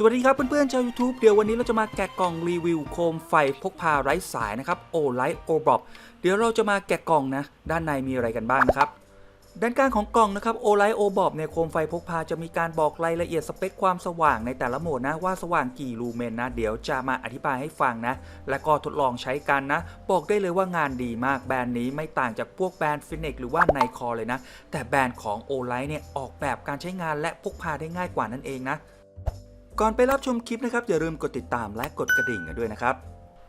สวัสดีครับเพื่อนๆชาว YouTube เดี๋ยววันนี้เราจะมาแกะกล่องรีวิวโคมไฟพกพาไร้สายนะครับโอไลท์โอบอบเดี๋ยวเราจะมาแกะกล่องนะ ด้านในมีอะไรกันบ้างนะครับ ด้านกลางของกล่องนะครับโอไลท์โอบอบเนี่ยโคมไฟพกพาจะมีการบอกรายละเอียดสเปคความสว่างในแต่ละโหมดนะว่าสว่างกี่ลูเมนนะ เดี๋ยวจะมาอธิบายให้ฟังนะ และก็ทดลองใช้กันนะ บอกได้เลยว่างานดีมากแบรนด์นี้ไม่ต่างจากพวกแบรนด์ฟินิกหรือว่าไนคอเลยนะ แต่แบรนด์ของโอไลท์เนี่ยออกแบบการใช้งานและพกพาได้ง่ายกว่านั่นเองนะ ก่อนไปรับชมคลิปนะครับอย่าลืมกดติดตามและกดกระดิ่งกันด้วยนะครับ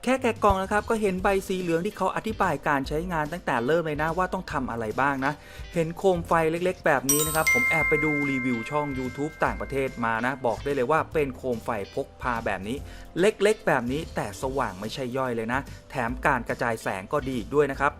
แค่แกะกล่องนะครับก็เห็นใบสีเหลืองที่เขาอธิบายการใช้งานตั้งแต่เริ่มเลยนะว่าต้องทำอะไรบ้างนะ เห็นโคมไฟเล็กๆ แบบนี้นะครับ ผมแอบไปดูรีวิวช่อง YouTube ต่างประเทศมานะ บอกได้เลยว่าเป็นโคมไฟพกพาแบบนี้ เล็กๆ แบบนี้แต่สว่างไม่ใช่ย่อยเลยนะ แถมการกระจายแสงก็ดีอีกด้วยนะครับ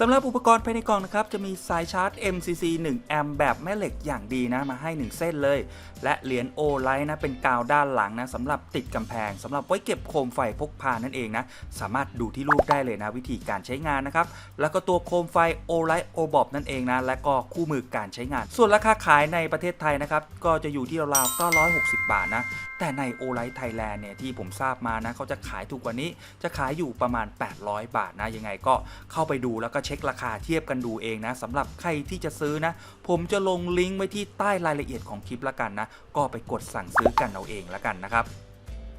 สำหรับอุปกรณ์ภายในกล่องนะครับ จะมีสายชาร์จ MCC 1 แอมป์แบบแม่เหล็กอย่างดีนะ มาให้ 1 เส้นเลย และเหรียญโอไลท์นะ เป็นกาวด้านหลังนะสำหรับติดกำแพงสำหรับไว้เก็บโคมไฟพกพานั่นเองนะ สามารถดูที่รูปได้เลยนะ วิธีการใช้งานนะครับ แล้วก็ตัวโคมไฟโอไลท์โอบอบนั่นเองนะ และก็คู่มือการใช้งาน ส่วนราคาขายในประเทศไทยนะครับก็จะอยู่ที่ราวๆ960 บาทนะแต่ในโอไลท์ไทยแลนด์เนี่ยที่ผมทราบมานะเขาจะขายถูกกว่านี้ จะขายอยู่ประมาณ 800 บาทนะยังไงก็เข้าไปดูแล้วก็เช็คราคาเทียบกันดูเองนะสำหรับใครที่จะซื้อนะ ผมจะลงลิงก์ไว้ที่ใต้รายละเอียดของคลิปละกันนะ ก็ไปกดสั่งซื้อกันเอาเองละกันนะครับ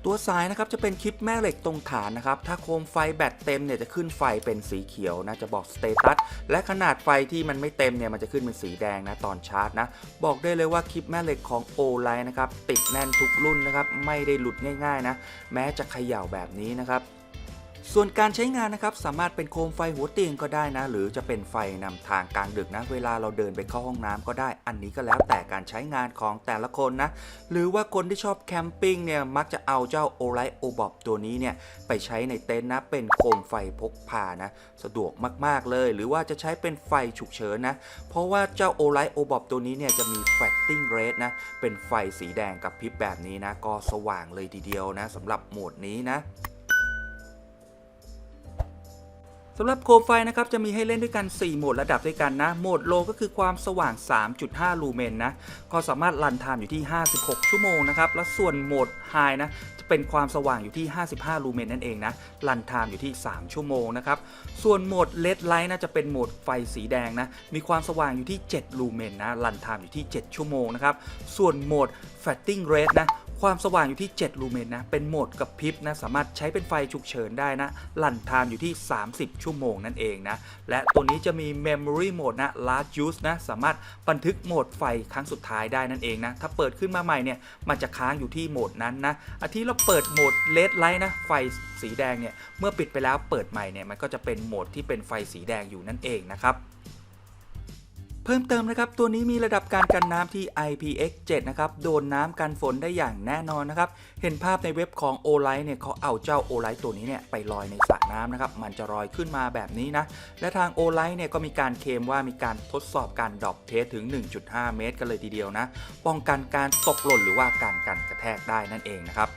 ตัวสายนะครับจะเป็นคลิปแม่เหล็กตรงฐานนะครับ ถ้าโคมไฟแบตเต็มเนี่ยจะขึ้นไฟเป็นสีเขียวนะจะบอกสเตตัสและขนาดไฟที่มันไม่เต็มเนี่ยมันจะขึ้นเป็นสีแดงนะตอนชาร์จนะ บอกได้เลยว่าคลิปแม่เหล็กของ o l i g h t นะครับติดแน่นทุกรุ่นนะครับไม่ได้หลุดง่ายๆนะ แม้จะเขย่าแบบนี้นะครับ ส่วนการใช้งานนะครับสามารถเป็นโคมไฟหัวเตียงก็ได้นะ หรือจะเป็นไฟนำทางกลางดึกนะ เวลาเราเดินไปเข้าห้องน้ำก็ได้ อันนี้ก็แล้วแต่การใช้งานของแต่ละคนนะ หรือว่าคนที่ชอบแคมปิ้งเนี่ยมักจะเอาเจ้าโอไลท์โอบอบตัวนี้เนี่ยไปใช้ในเต็นท์นะเป็นโคมไฟพกพานะสะดวกมากๆเลย หรือว่าจะใช้เป็นไฟฉุกเฉินนะ เพราะว่าเจ้าโอไลท์โอบอบตัวนี้เนี่ยจะมีแฟลตติ้งเรดนะเป็นไฟสีแดงกับพริบแบบนี้นะก็สว่างเลยทีเดียวนะสำหรับโหมดนี้นะ สำหรับโคมไฟนะครับจะมีให้เล่นด้วยกัน 4 โหมดระดับด้วยกันนะ โหมดโลก็คือความสว่าง 3.5 ลูเมนนะก็สามารถรันไทม์อยู่ที่ 56 ชั่วโมงนะครับ และส่วนโหมดไฮนะจะเป็นความสว่างอยู่ที่ 55 ลูเมนนั่นเองนะรันไทม์อยู่ที่ 3 ชั่วโมงนะครับ ส่วนโหมดเลดไลท์นะจะเป็นโหมดไฟสีแดงนะมีความสว่างอยู่ที่ 7 ลูเมนนะรันไทม์อยู่ที่ 7 ชั่วโมงนะครับส่วนโหมด Fatting Red นะความสว่างอยู่ที่ 7 ลูเมนนะ เป็นโหมดกับพริบนะ สามารถใช้เป็นไฟฉุกเฉินได้นะ หลั่นไทม์อยู่ที่ 30 ชั่วโมงนั่นเองนะ และตัวนี้จะมี Memory Mode นะ Large Use นะ สามารถบันทึกโหมดไฟครั้งสุดท้ายได้นั่นเองนะ ถ้าเปิดขึ้นมาใหม่เนี่ย มันจะค้างอยู่ที่โหมดนั้นนะอาทิเราเปิดโหมด Red Light นะ ไฟสีแดงเนี่ย เมื่อปิดไปแล้วเปิดใหม่เนี่ย มันก็จะเป็นโหมดที่เป็นไฟสีแดงอยู่นั่นเองนะครับ พิ่มเติมนะครับตัวนี้มีระดับการกันน้ำที่ IPX7 นะครับโดนน้ำกันฝนได้อย่างแน่นอนนะครับเห็นภาพในเว็บของ o l i g h t เนี่ยเขาเอาเจ้า o l i g h t ตัวนี้เนี่ยไปลอยในสระน้ำนะครับมันจะลอยขึ้นมาแบบนี้นะและทาง o l i g h t เนี่ยก็มีการเคลมว่ามีการทดสอบการดรอปเทสถึง 1.5 เมตร กันเลยทีเดียวนะป้องกันการตกหล่นหรือว่าการกันกระแทกได้นั่นเองนะครับ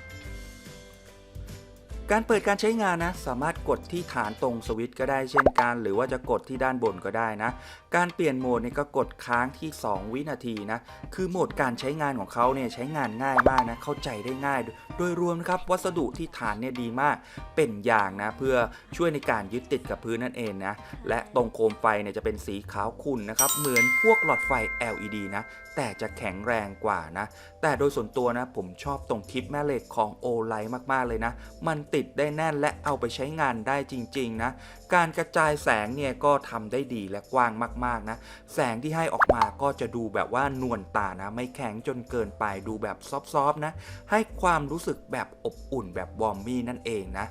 การเปิดการใช้งานนะ สามารถกดที่ฐานตรงสวิตช์ก็ได้เช่นกัน หรือว่าจะกดที่ด้านบนก็ได้นะ การเปลี่ยนโหมดเนี่ยก็กดค้างที่ 2 วินาทีนะ คือโหมดการใช้งานของเขาเนี่ยใช้งานง่ายมากนะ เข้าใจได้ง่าย โดยรวมนะครับวัสดุที่ฐานเนี่ยดีมาก เป็นยางนะ เพื่อช่วยในการยึดติดกับพื้นนั่นเองนะ และตรงโคมไฟเนี่ยจะเป็นสีขาวขุ่นนะครับ เหมือนพวกหลอดไฟ LED นะ แต่จะแข็งแรงกว่านะ แต่โดยส่วนตัวนะผมชอบตรงคลิปแม่เหล็กของโอไลมากๆเลยนะ มันติดได้แน่นและเอาไปใช้งานได้จริงๆนะ การกระจายแสงเนี่ยก็ทำได้ดีและกว้างมากๆนะ แสงที่ให้ออกมาก็จะดูแบบว่านวลตานะ ไม่แข็งจนเกินไปดูแบบซอฟๆนะ ให้ความรู้สึกแบบอบอุ่นแบบวอร์มมี่นั่นเองนะ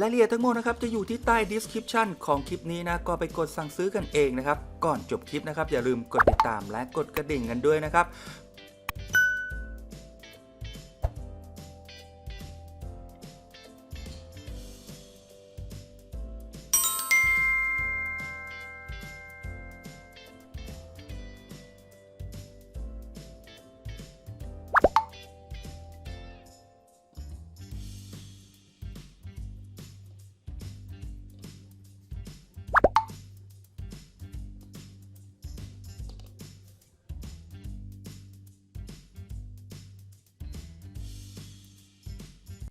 รายละเอียดทั้งหมดนะครับจะอยู่ที่ใต้ description ของคลิปนี้นะก็ไปกดสั่งซื้อกันเองนะครับ ก่อนจบคลิปนะครับ อย่าลืมกดติดตามและกดกระดิ่งกันด้วยนะครับ